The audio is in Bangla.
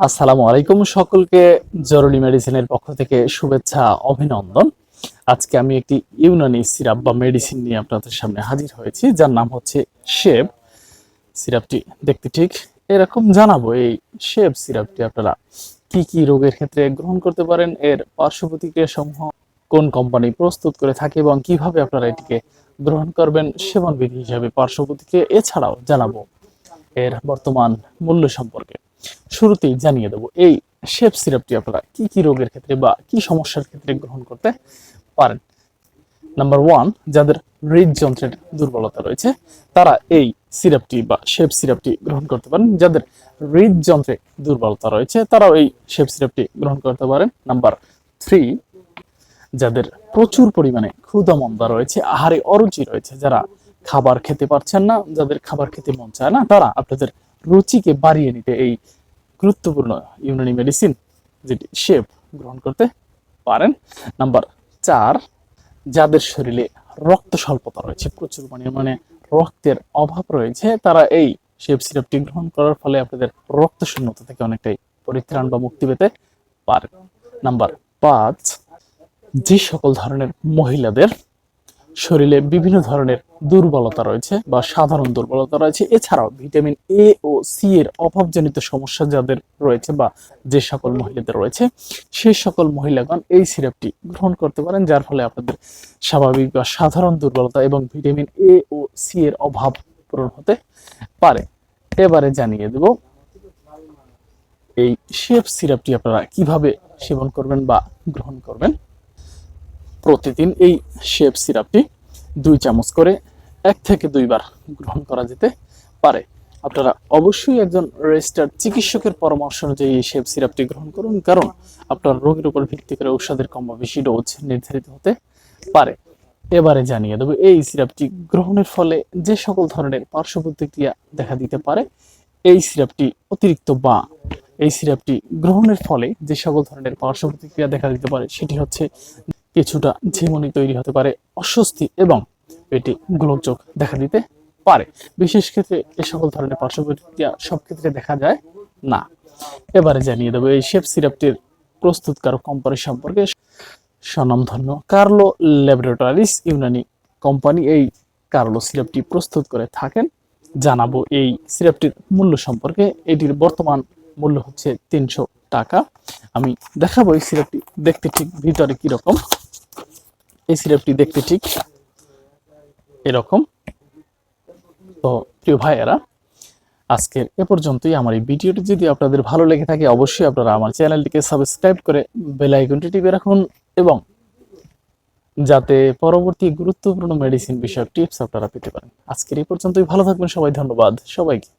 আসসালামু আলাইকুম সকলকে জরুরি মেডিসিনের পক্ষ থেকে শুভেচ্ছা, অভিনন্দন। আজকে আমি একটি ইউনানি সিরাপ বা মেডিসিন নিয়ে আপনাদের সামনে হাজির হয়েছি, যার নাম হচ্ছে শেব সিরাপটি দেখতে ঠিক এরকম জানাব, এই শেব সিরাপটি আপনারা কি কি রোগের ক্ষেত্রে গ্রহণ করতে পারেন, এর পার্শ্ব প্রতিক্রিয়া সমূহ কোন কোম্পানি প্রস্তুত করে থাকে এবং কীভাবে আপনারা এটিকে গ্রহণ করবেন সেবন বিধি হিসাবে পার্শ্ব প্রতিক্রিয়া এছাড়াও জানাব। এর বর্তমান মূল্য সম্পর্কে। শুরুতেই জানিয়ে দেবো, এই শেপ সিরাপটি আপনারা কি কি রোগের ক্ষেত্রে বা কি সমস্যার ক্ষেত্রে গ্রহণ করতে পারেন? নাম্বার ওয়ান যাদের হৃদযন্ত্রের দুর্বলতা রয়েছে, তারা এই সিরাপটি বা শেপ সিরাপটি গ্রহণ করতে পারেন। যাদের হৃদযন্ত্রে দুর্বলতা রয়েছে, তারাও এই শেপ সিরাপটি গ্রহণ করতে পারেন। নাম্বার থ্রি যাদের প্রচুর পরিমাণে ক্ষুধামন্দা রয়েছে, আহারে অরুচি রয়েছে, যারা খাবার খেতে পারছেন না, যাদের খাবার খেতে মন চায় না, তারা আপনাদের রুচিকে বাড়িয়ে নিতে এই গুরুত্বপূর্ণ ইউনানি মেডিসিন, যেটি শেপ গ্রহণ করতে পারেন। নাম্বার চার, যাদের শরীরে রক্ত স্বল্পতা রয়েছে, প্রচুর পরিমাণে রক্তের অভাব রয়েছে, তারা এই শেপ সিরাপটি গ্রহণ করার ফলে আপনাদের রক্ত শূন্যতা থেকে অনেকটাই পরিত্রাণ বা মুক্তি পেতে পারেন নাম্বার পাঁচ, যে সকল ধরনের মহিলাদের শরীরে বিভিন্ন ধরনের দুর্বলতা রয়েছে বা সাধারণ দুর্বলতা রয়েছে। এছাড়াও ভিটামিন এ ও সি এর অভাবজনিত সমস্যা যাদের রয়েছে বা যে সকল মহিলাদের রয়েছে সেই সকল মহিলাগণ এই সিরাপটি গ্রহণ করতে পারেন, যার ফলে আপনাদের স্বাভাবিক বা সাধারণ দুর্বলতা এবং ভিটামিন এ ও সি এর অভাব পূরণ হতে পারে। এবারে জানিয়ে দেব, এই শেপ সিরাপটি আপনারা কীভাবে সেবন করবেন বা গ্রহণ করবেন। প্রতিদিন এই শেপ সিরাপটি দুই চামচ করে এক থেকে দুইবার গ্রহণ করা যেতে পারে। আপনারা অবশ্যই একজন রেজিস্টার্ড চিকিৎসকের পরামর্শ অনুযায়ী এই শেপ সিরাপটি গ্রহণ করুন, কারণ আপনার রোগের উপর ভিত্তি করে ঔষধের কম বা বেশি ডোজ নির্ধারিত হতে পারে। এবারে জানিয়ে দেবো, এই সিরাপটি গ্রহণের ফলে যে সকল ধরনের পার্শ্ব প্রতিক্রিয়া দেখা দিতে পারে, এই সিরাপটি অতিরিক্ত বা এই সিরাপটি গ্রহণের ফলে যে সকল ধরনের পার্শ্ব প্রতিক্রিয়া দেখা দিতে পারে, সেটি হচ্ছে কিছুটা ঝিমুনি তৈরি হতে পারে, অস্বস্তি এবং পেটে গোলকযোগ দেখা দিতে পারে। বিশেষ ক্ষেত্রে এ সকল ধরনের পার্শ্ব প্রতিক্রিয়া সব ক্ষেত্রে দেখা যায় না। এবারে জানিয়ে দেবো, এই শেপ সিরাপটির প্রস্তুতকারক কোম্পানি সম্পর্কে স্বনামধন্য কার্লো ল্যাবরেটরিস ইউনানি কোম্পানি এই কার্লো সিরাপটি প্রস্তুত করে থাকেন। জানাব, এই সিরাপটির মূল্য সম্পর্কে এটির বর্তমান মূল্য হচ্ছে তিনশো টাকা। আমি দেখাবো এই সিরাপটি দেখতে ঠিক ভিতরে কীরকম এই সিরাপটি দেখতে ঠিক এরকম। তো প্রিয় ভাইয়েরা আজকের এ পর্যন্তই। আমার এই ভিডিওটি যদি আপনাদের ভালো লেগে থাকে, অবশ্যই আপনারা আমার চ্যানেলটিকে সাবস্ক্রাইব করে বেল আইকনটি টিপে রাখুন এবং যাতে পরবর্তী গুরুত্বপূর্ণ মেডিসিন বিষয়ক টিপস আপনারা পেতে পারেন। আজকের এই পর্যন্তই। ভালো থাকবেন সবাই। ধন্যবাদ সবাইকে।